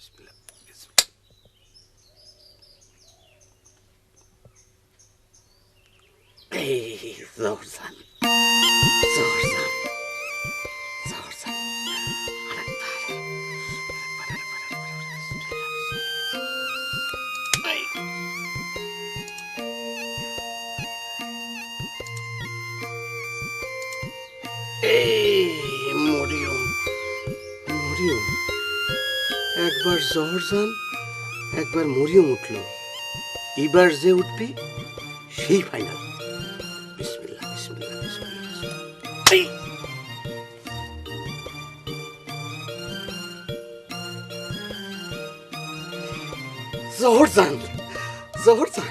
Bismillah. Bismillah. Hey! একবার জহরজান একবার মরিয়ম উঠল। এবার যে উঠবে সেই ফাইনাল বিসমিল্লাহ বিসমিল্লাহ বিসমিল্লাহ! জহরজান জহরজান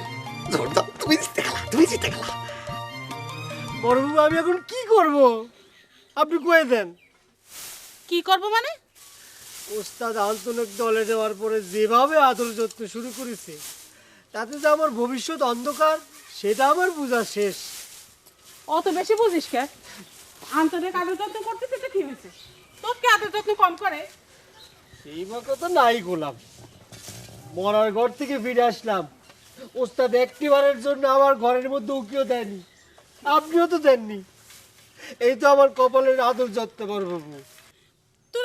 জহরজান তুমি জিতে গেলা তুমি জিতে গেলা। বড়বাবু আমি এখন কি করব? আপনি কয়ে দেন। কি করব মানে? ওস্তাদ আন্তনক দলে যাওয়ার পরে যেভাবে আদর যত্ন শুরু করেছে তাতে যে আমার ভবিষ্যৎ অন্ধকার সেটা আমার বোঝা শেষ। অত বেশি বুঝিস কে? আন্তরিক আদর যত্ন করতেছে তো কি হয়েছে? তোর কি আদর যত্ন কম করে? সেই বা কথা নাই গোলাম। মরার ঘর থেকে ফিরে আসলাম। ওস্তাদ একটিবারের জন্য আমার ঘরের মধ্যে উকিও দেয়নি। আপনিও তো দেননি। এই তো আমার কপালের আদর যত্ন বড়বাবু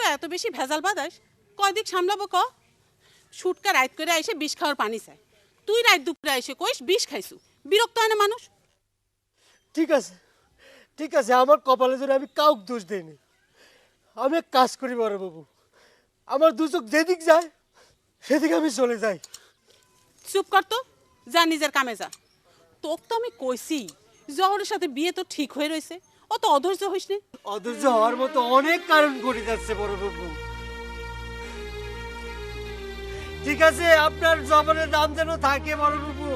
তোরা এত বেশি ভেজাল বাদাস কয়দিক সামলাবো ক? সুটকা রাইত করে এসে বিষ খাওয়ার পানি চাই। তুই রাত দুপুরে এসে কইস বিষ খাইছু। বিরক্ত হয় না মানুষ? ঠিক আছে ঠিক আছে আমার কপালে জন্য আমি কাউক দোষ দিইনি। আমি এক কাজ করি বড় বাবু। আমার দু চোখ যেদিক যায় সেদিকে আমি চলে যাই। চুপ কর তো যা নিজের কামে যা। তোক তো আমি কইছি জহরের সাথে বিয়ে তো ঠিক হয়ে রয়েছে অত অধৈর্য হইস নি। অধৈর্য হওয়ার মতো অনেক কারণ ঘটে যাচ্ছে বড় বাবু ঠিক আছে, আপনার জবানের দাম যেন থাকে বড় বাবু